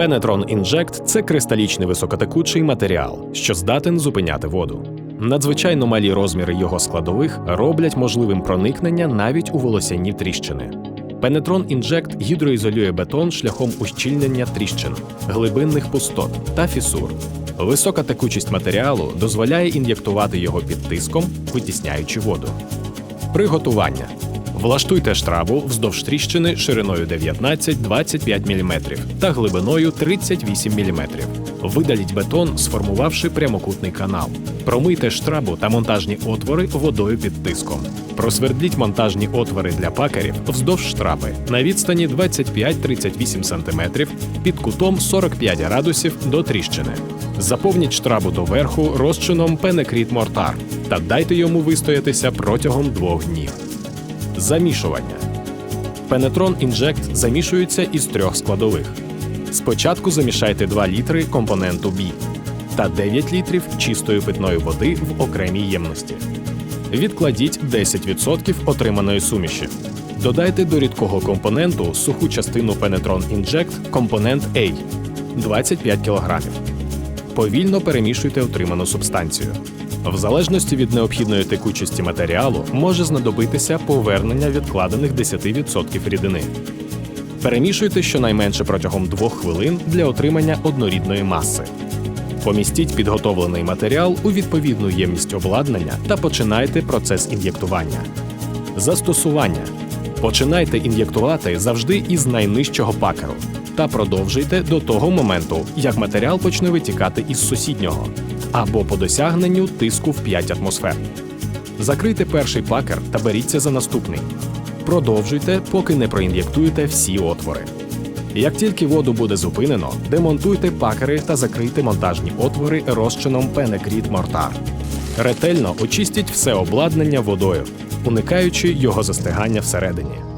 Penetron Inject – це кристалічний високотекучий матеріал, що здатен зупиняти воду. Надзвичайно малі розміри його складових роблять можливим проникнення навіть у волосяні тріщини. Penetron Inject гідроізолює бетон шляхом ущільнення тріщин, глибинних пустот та фісур. Висока текучість матеріалу дозволяє ін'єктувати його під тиском, витісняючи воду. Приготування. Влаштуйте штрабу вздовж тріщини шириною 19-25 мм та глибиною 38 мм. Видаліть бетон, сформувавши прямокутний канал. Промийте штрабу та монтажні отвори водою під тиском. Просвердліть монтажні отвори для пакерів вздовж штраби на відстані 25-38 см під кутом 45 градусів до тріщини. Заповніть штрабу доверху розчином Пенекріт Мортар та дайте йому вистоятися протягом двох днів. Замішування. Пенетрон інжект замішується із трьох складових. Спочатку замішайте 2 літри компоненту B та 9 літрів чистої питної води в окремій ємності. Відкладіть 10% отриманої суміші. Додайте до рідкого компоненту суху частину Penetron Inject компонент A 25 кг. Повільно перемішуйте отриману субстанцію. В залежності від необхідної текучості матеріалу може знадобитися повернення відкладених 10% рідини. Перемішуйте щонайменше протягом 2 хвилин для отримання однорідної маси. Помістіть підготовлений матеріал у відповідну ємність обладнання та починайте процес ін'єктування. Застосування. Починайте ін'єктувати завжди із найнижчого пакеру та продовжуйте до того моменту, як матеріал почне витікати із сусіднього або по досягненню тиску в 5 атмосфер. Закрийте перший пакер та беріться за наступний. Продовжуйте, поки не проін'єктуєте всі отвори. Як тільки воду буде зупинено, демонтуйте пакери та закрийте монтажні отвори розчином Пенекріт Мортар. Ретельно очистіть все обладнання водою, уникаючи його застигання всередині.